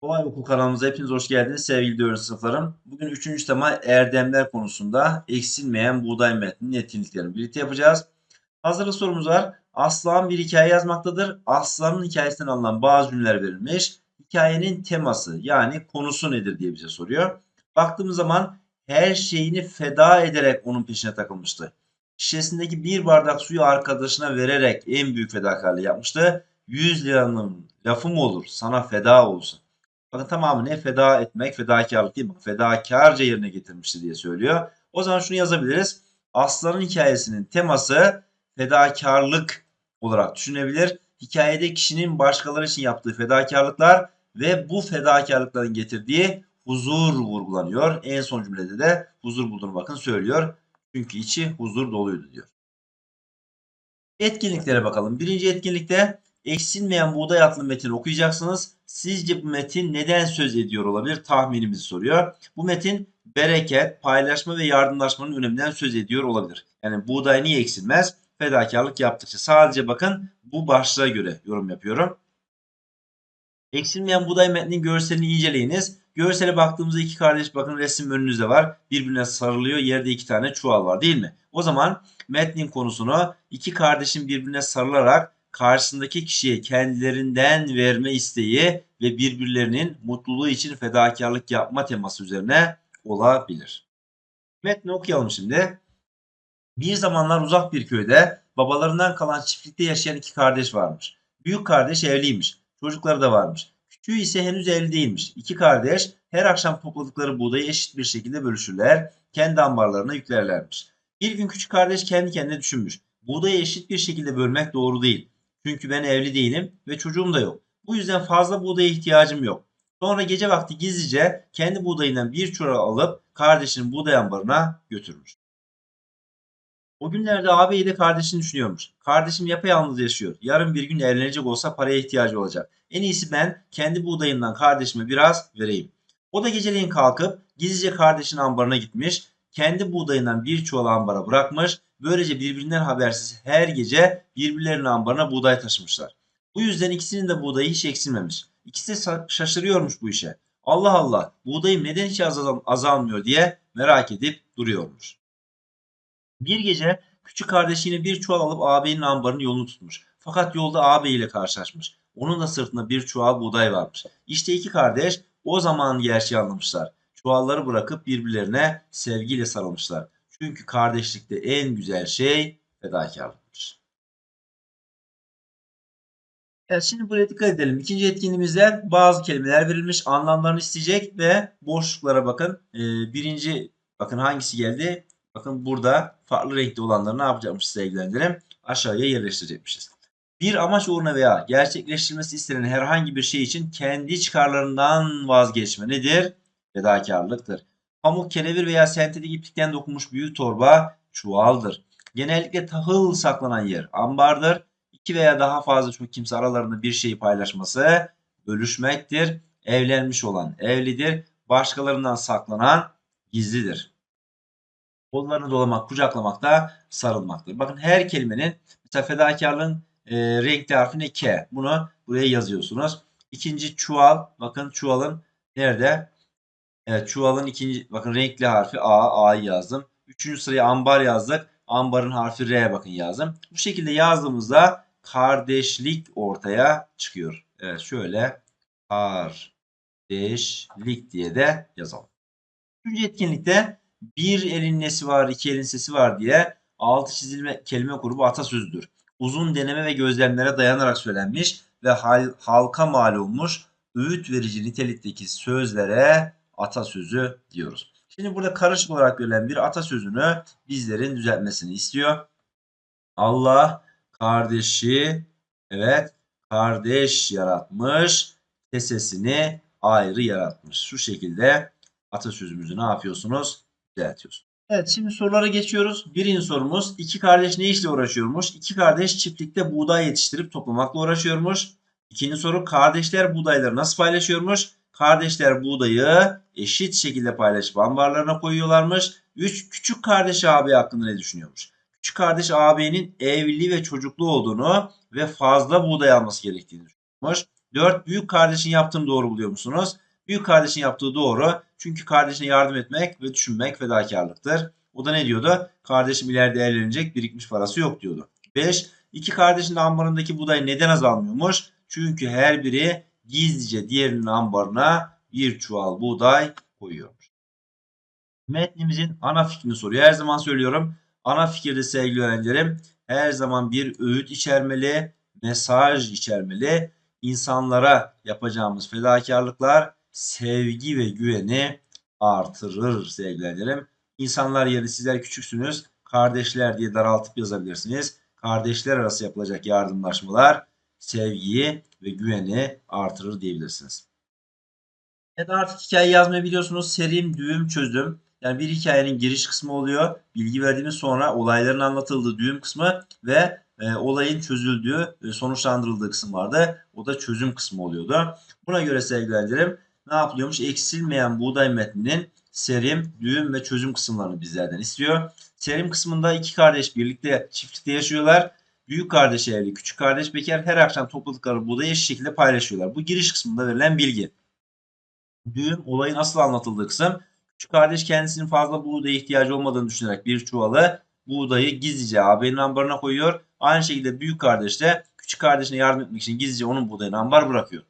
Kolay Okul kanalımıza hepiniz hoş geldiniz sevgili 4. sınıflarım. Bugün 3. tema erdemler konusunda eksilmeyen buğday metninin etkinliklerini birlikte yapacağız. Hazırlık sorumuz var. Aslan bir hikaye yazmaktadır. Aslanın hikayesinden alınan bazı cümleler verilmiş. Hikayenin teması yani konusu nedir diye bize soruyor. Baktığımız zaman her şeyini feda ederek onun peşine takılmıştı. Şişesindeki bir bardak suyu arkadaşına vererek en büyük fedakarlığı yapmıştı. 100 liranın lafı mı olur sana feda olsun. Bakın tamamı ne? Feda etmek, fedakarlık değil mi? Fedakarca yerine getirmişti diye söylüyor. O zaman şunu yazabiliriz. Aslanın hikayesinin teması fedakarlık olarak düşünebilir. Hikayede kişinin başkaları için yaptığı fedakarlıklar ve bu fedakarlıkların getirdiği huzur vurgulanıyor. En son cümlede de huzur bulduğunu bakın söylüyor. Çünkü içi huzur doluydu diyor. Etkinliklere bakalım. Birinci etkinlikte eksilmeyen buğday adlı metini okuyacaksınız. Sizce bu metin neden söz ediyor olabilir? Tahminimizi soruyor. Bu metin bereket, paylaşma ve yardımlaşmanın öneminden söz ediyor olabilir. Yani buğday niye eksilmez? Fedakarlık yaptıkça. Sadece bakın bu başlığa göre yorum yapıyorum. Eksilmeyen buğday metninin görselini inceleyiniz. Görsele baktığımızda iki kardeş bakın resim önünüzde var. Birbirine sarılıyor. Yerde iki tane çuval var değil mi? O zaman metnin konusunu iki kardeşin birbirine sarılarak karşısındaki kişiye kendilerinden verme isteği ve birbirlerinin mutluluğu için fedakarlık yapma teması üzerine olabilir. Metni okuyalım şimdi. Bir zamanlar uzak bir köyde babalarından kalan çiftlikte yaşayan iki kardeş varmış. Büyük kardeş evliymiş. Çocukları da varmış. Küçüğü ise henüz evli değilmiş. İki kardeş her akşam topladıkları buğdayı eşit bir şekilde bölüşürler. Kendi ambarlarına yüklerlermiş. Bir gün küçük kardeş kendi kendine düşünmüş. Buğdayı eşit bir şekilde bölmek doğru değil. Çünkü ben evli değilim ve çocuğum da yok. Bu yüzden fazla buğdaya ihtiyacım yok. Sonra gece vakti gizlice kendi buğdayından bir çuval alıp kardeşinin buğday ambarına götürmüş. O günlerde ağabeyi kardeşini düşünüyormuş. Kardeşim yapayalnız yaşıyor. Yarın bir gün evlenecek olsa paraya ihtiyacı olacak. En iyisi ben kendi buğdayından kardeşime biraz vereyim. O da geceleyin kalkıp gizlice kardeşinin ambarına gitmiş. Kendi buğdayından bir çuval ambara bırakmış. Böylece birbirinden habersiz her gece birbirlerinin ambarına buğday taşımışlar. Bu yüzden ikisinin de buğdayı hiç eksilmemiş. İkisi de şaşırıyormuş bu işe. Allah Allah buğdayım neden hiç azal azalmıyor diye merak edip duruyormuş. Bir gece küçük kardeşine bir çuval alıp ağabeyinin ambarının yolunu tutmuş. Fakat yolda ağabeyiyle karşılaşmış. Onun da sırtında bir çuval buğday varmış. İşte iki kardeş o zaman gerçeği anlamışlar. Çuvalları bırakıp birbirlerine sevgiyle sarılmışlar. Çünkü kardeşlikte en güzel şey fedakarlıktır. Evet şimdi buraya dikkat edelim. İkinci etkinliğimizde bazı kelimeler verilmiş. Anlamlarını isteyecek ve boşluklara bakın. Ee, birinci bakın hangisi geldi? Bakın burada farklı renkli olanları ne yapacakmış size ilgilendirelim. Aşağıya yerleştirecekmişiz. Bir amaç uğruna veya gerçekleştirilmesi istenen herhangi bir şey için kendi çıkarlarından vazgeçme nedir? Fedakarlıktır. Pamuk, kenevir veya sentetik iplikten dokunmuş büyük torba çuvaldır. Genellikle tahıl saklanan yer ambardır. İki veya daha fazla çok kimse aralarında bir şeyi paylaşması bölüşmektir. Evlenmiş olan evlidir. Başkalarından saklanan gizlidir. Kollarını dolamak, kucaklamak da sarılmaktır. Bakın her kelimenin mesela fedakarlığın e, renkli harfi ne? K. Bunu buraya yazıyorsunuz. İkinci çuval. Bakın çuvalın nerede? Evet çuvalın ikinci bakın renkli harfi A. A'yı yazdım. Üçüncü sıraya ambar yazdık. Ambarın harfi R bakın yazdım. Bu şekilde yazdığımızda kardeşlik ortaya çıkıyor. Evet şöyle kardeşlik diye de yazalım. Üçüncü etkinlikte bir elin nesi var, iki elin sesi var diye altı çizilme kelime grubu atasözüdür. Uzun deneme ve gözlemlere dayanarak söylenmiş ve hal, halka mal olmuş öğüt verici nitelikteki sözlere atasözü diyoruz. Şimdi burada karışık olarak verilen bir atasözünü bizlerin düzeltmesini istiyor. Allah kardeşi evet kardeş yaratmış, kesesini ayrı yaratmış. Şu şekilde atasözümüzü ne yapıyorsunuz? Düzeltiyorsunuz. Evet şimdi sorulara geçiyoruz. Birinci sorumuz iki kardeş ne işle uğraşıyormuş? İki kardeş çiftlikte buğday yetiştirip toplamakla uğraşıyormuş. İkinci soru kardeşler buğdayları nasıl paylaşıyormuş? Kardeşler buğdayı eşit şekilde paylaşıp ambarlarına koyuyorlarmış. Üç küçük kardeş abi hakkında ne düşünüyormuş? küçük kardeş ağabeyinin evli ve çocuklu olduğunu ve fazla buğday alması gerektiğini düşünmüş. 4. Büyük kardeşin yaptığını doğru buluyor musunuz? Büyük kardeşin yaptığı doğru. Çünkü kardeşine yardım etmek ve düşünmek fedakarlıktır. O da ne diyordu? Kardeşim ileride evlenecek birikmiş parası yok diyordu. 5. İki kardeşin ambarındaki buğday neden azalmıyormuş? Çünkü her biri gizlice diğerinin ambarına bir çuval buğday koyuyormuş. Metnimizin ana fikrini soruyor. Her zaman söylüyorum. Ana fikirde sevgili öğrencilerim her zaman bir öğüt içermeli, mesaj içermeli. İnsanlara yapacağımız fedakarlıklar sevgi ve güveni artırır sevgili öğrencilerim. İnsanlar yerine sizler küçüksünüz. Kardeşler diye daraltıp yazabilirsiniz. Kardeşler arası yapılacak yardımlaşmalar sevgiyi ve güveni artırır diyebilirsiniz. Evet artık hikaye yazmayı biliyorsunuz. Serim, düğüm, çözüm. Yani bir hikayenin giriş kısmı oluyor. Bilgi verdiğimiz sonra olayların anlatıldığı düğüm kısmı ve e, olayın çözüldüğü, e, sonuçlandırıldığı kısım vardı. O da çözüm kısmı oluyordu. Buna göre sevgili öğrencilerim ne yapılıyormuş? Eksilmeyen buğday metninin serim, düğüm ve çözüm kısımlarını bizlerden istiyor. Serim kısmında iki kardeş birlikte çiftlikte yaşıyorlar. Büyük kardeş evli, küçük kardeş bekar her akşam topladıkları buğdayı eşit şekilde paylaşıyorlar. Bu giriş kısmında verilen bilgi. Düğüm olayın asıl anlatıldığı kısım. Küçük kardeş kendisinin fazla buğdaya ihtiyacı olmadığını düşünerek bir çuvalı buğdayı gizlice ağabeyinin ambarına koyuyor. Aynı şekilde büyük kardeş de küçük kardeşine yardım etmek için gizlice onun buğdayını ambar bırakıyor.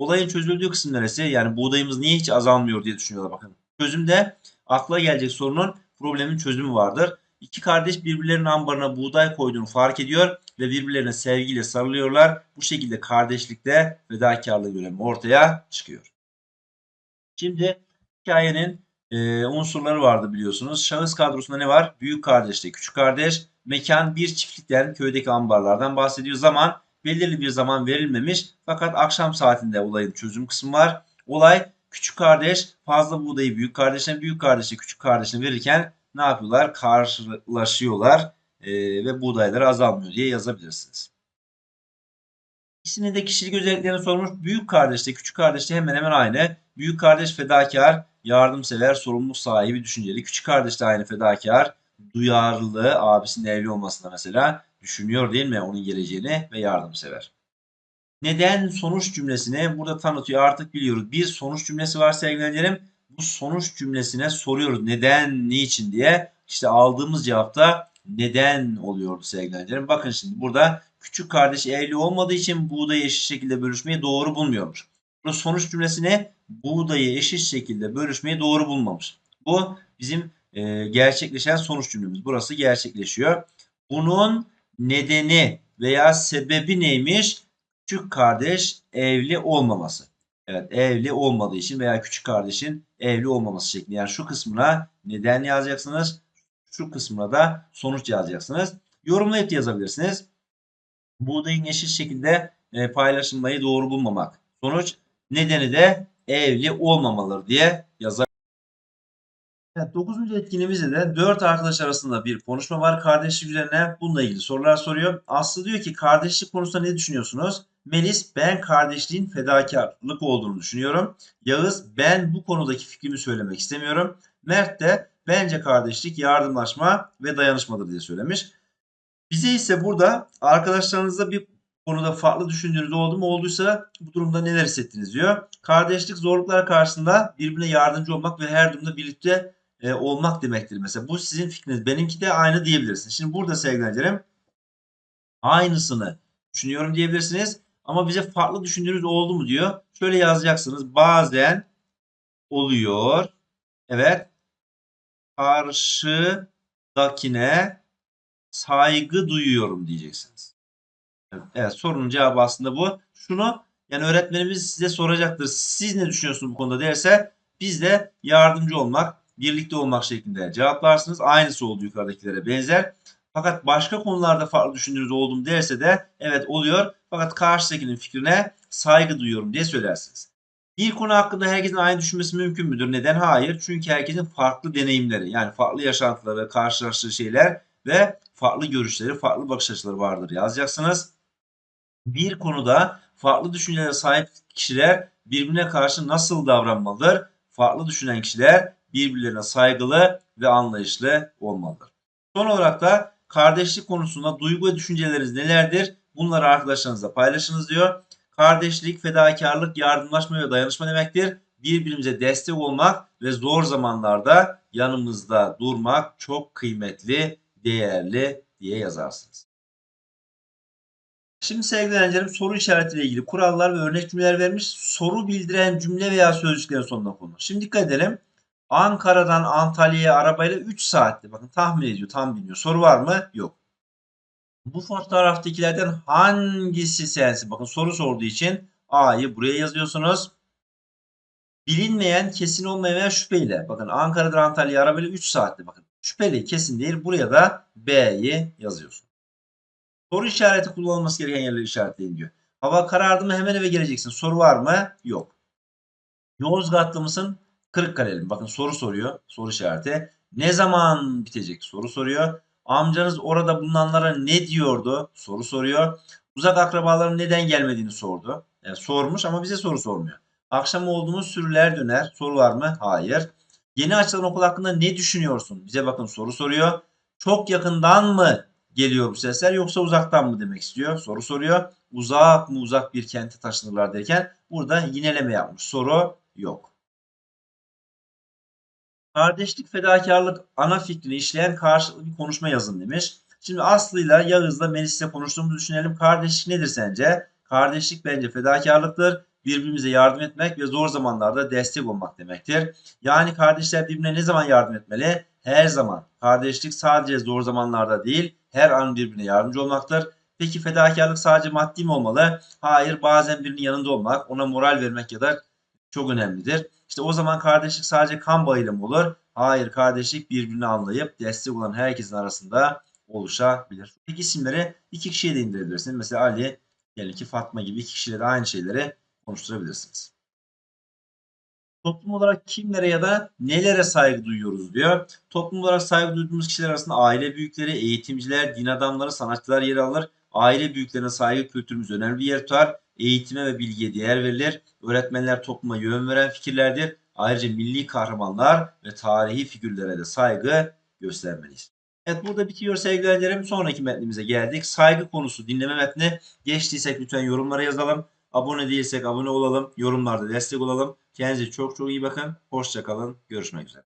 Olayın çözüldüğü kısım neresi? Yani buğdayımız niye hiç azalmıyor diye düşünüyorlar bakın. Çözümde akla gelecek sorunun problemin çözümü vardır. İki kardeş birbirlerinin ambarına buğday koyduğunu fark ediyor ve birbirlerine sevgiyle sarılıyorlar. Bu şekilde kardeşlikte fedakarlığı dönemi ortaya çıkıyor. Şimdi hikayenin e, unsurları vardı biliyorsunuz. Şahıs kadrosunda ne var? Büyük kardeşle küçük kardeş. Mekan bir çiftlikten köydeki ambarlardan bahsediyor. Zaman belirli bir zaman verilmemiş. Fakat akşam saatinde olayın çözüm kısmı var. Olay küçük kardeş fazla buğdayı büyük kardeşine, büyük kardeşe küçük kardeşine verirken ne yapıyorlar? Karşılaşıyorlar e, ve buğdayları azalmıyor diye yazabilirsiniz. İkisinin de kişilik özelliklerini sormuş. Büyük kardeşle küçük kardeşle hemen hemen aynı. Büyük kardeş fedakar, yardımsever, sorumluluk sahibi, düşünceli. Küçük kardeş de aynı fedakar, duyarlı, abisinin evli olmasına mesela düşünüyor değil mi onun geleceğini ve yardımsever. Neden sonuç cümlesini burada tanıtıyor artık biliyoruz. Bir sonuç cümlesi var sevgili öğrencilerim. Bu sonuç cümlesine soruyoruz neden, niçin diye. İşte aldığımız cevapta neden oluyordu sevgili öğrencilerim. Bakın şimdi burada küçük kardeş evli olmadığı için buğdayı eşit şekilde bölüşmeyi doğru bulmuyormuş. Bu sonuç cümlesine buğdayı eşit şekilde bölüşmeyi doğru bulmamış. Bu bizim e, gerçekleşen sonuç cümlemiz. Burası gerçekleşiyor. Bunun nedeni veya sebebi neymiş? Küçük kardeş evli olmaması. Evet evli olmadığı için veya küçük kardeşin evli olmaması şeklinde. Yani şu kısmına neden yazacaksınız. Şu kısmına da sonuç yazacaksınız. Yorumlayıp yazabilirsiniz. Buğdayın eşit şekilde e, paylaşılmayı doğru bulmamak. Sonuç nedeni de evli olmamaları diye yazar. Evet, 9. etkinliğimizde de 4 arkadaş arasında bir konuşma var. Kardeşlik üzerine bununla ilgili sorular soruyor. Aslı diyor ki kardeşlik konusunda ne düşünüyorsunuz? Melis ben kardeşliğin fedakarlık olduğunu düşünüyorum. Yağız ben bu konudaki fikrimi söylemek istemiyorum. Mert de bence kardeşlik yardımlaşma ve dayanışmadır diye söylemiş. Bize ise burada arkadaşlarınızla bir konuda farklı düşündüğünüz oldu mu? Olduysa bu durumda neler hissettiniz diyor. Kardeşlik zorluklar karşısında birbirine yardımcı olmak ve her durumda birlikte e, olmak demektir. Mesela bu sizin fikriniz. Benimki de aynı diyebilirsiniz. Şimdi burada sevgili öğrencilerim aynısını düşünüyorum diyebilirsiniz. Ama bize farklı düşündüğünüz oldu mu diyor. Şöyle yazacaksınız. Bazen oluyor. Evet. Karşıdakine saygı duyuyorum diyeceksiniz. Evet sorunun cevabı aslında bu. Şunu yani öğretmenimiz size soracaktır. Siz ne düşünüyorsunuz bu konuda derse biz de yardımcı olmak, birlikte olmak şeklinde cevaplarsınız. Aynısı oldu yukarıdakilere benzer. Fakat başka konularda farklı düşündüğünüz oldum derse de evet oluyor. Fakat karşıdakinin fikrine saygı duyuyorum diye söylersiniz. Bir konu hakkında herkesin aynı düşünmesi mümkün müdür? Neden? Hayır. Çünkü herkesin farklı deneyimleri yani farklı yaşantıları, karşılaştığı şeyler ve farklı görüşleri, farklı bakış açıları vardır yazacaksınız. Bir konuda farklı düşüncelere sahip kişiler birbirine karşı nasıl davranmalıdır? Farklı düşünen kişiler birbirlerine saygılı ve anlayışlı olmalıdır. Son olarak da kardeşlik konusunda duygu ve düşünceleriniz nelerdir? Bunları arkadaşlarınızla paylaşınız diyor. Kardeşlik, fedakarlık, yardımlaşma ve dayanışma demektir. Birbirimize destek olmak ve zor zamanlarda yanımızda durmak çok kıymetli, değerli diye yazarsınız. Şimdi sevgili öğrencilerim soru işaretiyle ilgili kurallar ve örnek cümleler vermiş. Soru bildiren cümle veya sözcüklerin sonuna konulur. Şimdi dikkat edelim. Ankara'dan Antalya'ya arabayla 3 saatte. Bakın tahmin ediyor, tam bilmiyor. Soru var mı? Yok. Bu fotoğraftakilerden hangisi sensin? Bakın soru sorduğu için A'yı buraya yazıyorsunuz. Bilinmeyen, kesin olmayan veya şüpheyle. Bakın Ankara'dan Antalya'ya arabayla 3 saatte. Bakın şüpheli, kesin değil. Buraya da B'yi yazıyorsun. Soru işareti kullanılması gereken yerleri işaretleyin diyor. Hava karardı mı hemen eve geleceksin. Soru var mı? Yok. Yozgatlı mısın? Kırıkkaleli? Bakın soru soruyor. Soru işareti. Ne zaman bitecek? Soru soruyor. Amcanız orada bulunanlara ne diyordu? Soru soruyor. Uzak akrabaların neden gelmediğini sordu. Yani sormuş ama bize soru sormuyor. Akşam olduğumuz sürüler döner. Soru var mı? Hayır. Yeni açılan okul hakkında ne düşünüyorsun? Bize bakın soru soruyor. Çok yakından mı geliyor bu sesler yoksa uzaktan mı demek istiyor? Soru soruyor. Uzak mı uzak bir kente taşınırlar derken burada yineleme yapmış. Soru yok. Kardeşlik fedakarlık ana fikrini işleyen karşılıklı bir konuşma yazın demiş. Şimdi Aslı'yla Yağız'la Melis'le konuştuğumuzu düşünelim. Kardeşlik nedir sence? Kardeşlik bence fedakarlıktır. Birbirimize yardım etmek ve zor zamanlarda destek olmak demektir. Yani kardeşler birbirine ne zaman yardım etmeli? Her zaman. Kardeşlik sadece zor zamanlarda değil, her an birbirine yardımcı olmaktır. Peki fedakarlık sadece maddi mi olmalı? Hayır, bazen birinin yanında olmak, ona moral vermek ya da çok önemlidir. İşte o zaman kardeşlik sadece kan bağıyla mı olur? Hayır, kardeşlik birbirini anlayıp destek olan herkesin arasında oluşabilir. Peki isimleri iki kişiye de indirebilirsiniz. Mesela Ali, diyelim ki Fatma gibi iki kişiyle de aynı şeyleri konuşturabilirsiniz. Toplum olarak kimlere ya da nelere saygı duyuyoruz diyor. Toplum olarak saygı duyduğumuz kişiler arasında aile büyükleri, eğitimciler, din adamları, sanatçılar yer alır. Aile büyüklerine saygı kültürümüz önemli bir yer tutar. Eğitime ve bilgiye değer verilir. Öğretmenler topluma yön veren fikirlerdir. Ayrıca milli kahramanlar ve tarihi figürlere de saygı göstermeliyiz. Evet burada bitiyor sevgili öğrencilerim. Sonraki metnimize geldik. Saygı konusu dinleme metni. Geçtiysek lütfen yorumlara yazalım. Abone değilsek abone olalım. Yorumlarda destek olalım. Kendinize çok çok iyi bakın. Hoşçakalın. Görüşmek üzere.